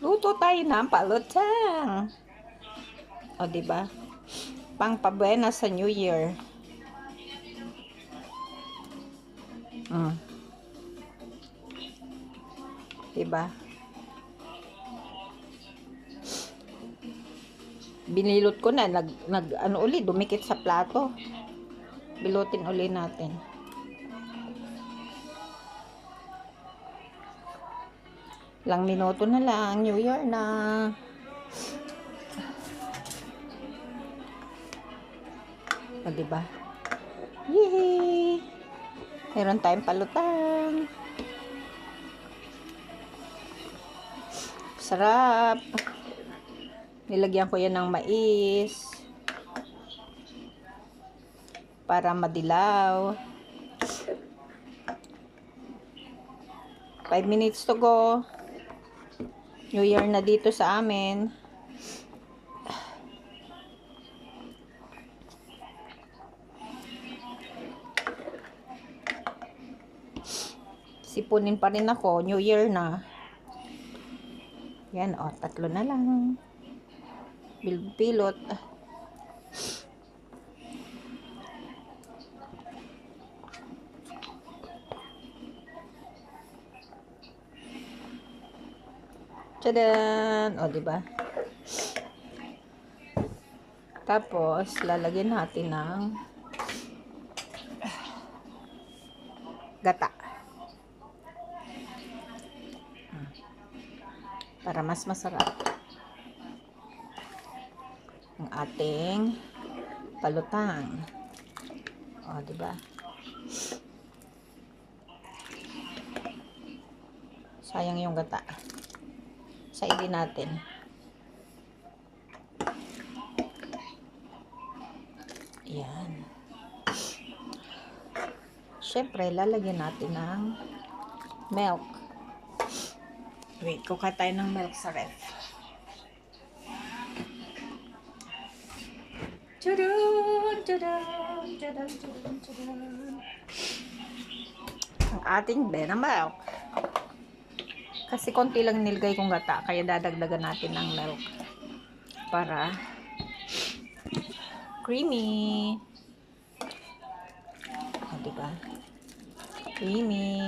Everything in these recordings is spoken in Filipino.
Luto tayo ng palutang. O, di ba? Pang pabuena sa New Year. Mm. Di ba? Binilot ko na, nag, nag ano uli, dumikit sa plato. Bilutin uli natin. Lang minuto na lang, New Year na. O, diba? Yehey! Meron tayong palutang. Sarap. Nilagyan ko yan ng mais. Para madilaw. 5 minutes to go. New Year na dito sa amin. Sipunin pa rin ako. New Year na. Yan, o. tatlo na lang. Bilog-pilot. Tadaan! O, diba? Tapos, lalagyan natin ng gata. Para mas masarap. Ang ating palutang. O, diba? Sayang yung gata. Saidin natin. Yan. Siyempre, lalagyan natin ng milk. Wait, kuka tayo ng milk sa ref. Tadaan, tadaan, tadaan, tadaan, tadaan. Ang ating Bena milk. Kasi konti lang nilagay kong gata, kaya dadagdagan natin ng milk. Para creamy. O, diba? Creamy.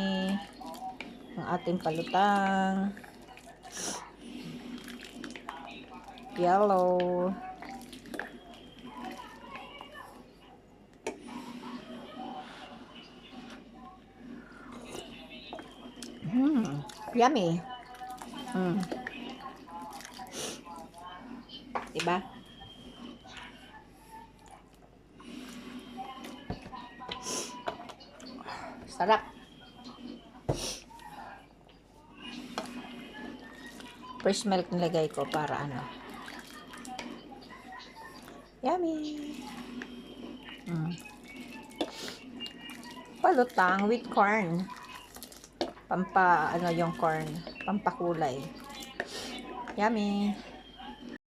Ang ating palutang. Yellow. Yummy. Hmm. Diba? Sarap. Fresh milk nilagay ko para ano. Yummy. Mm. Palutang with corn. Pampa, ano yung corn. Pampakulay. Yummy.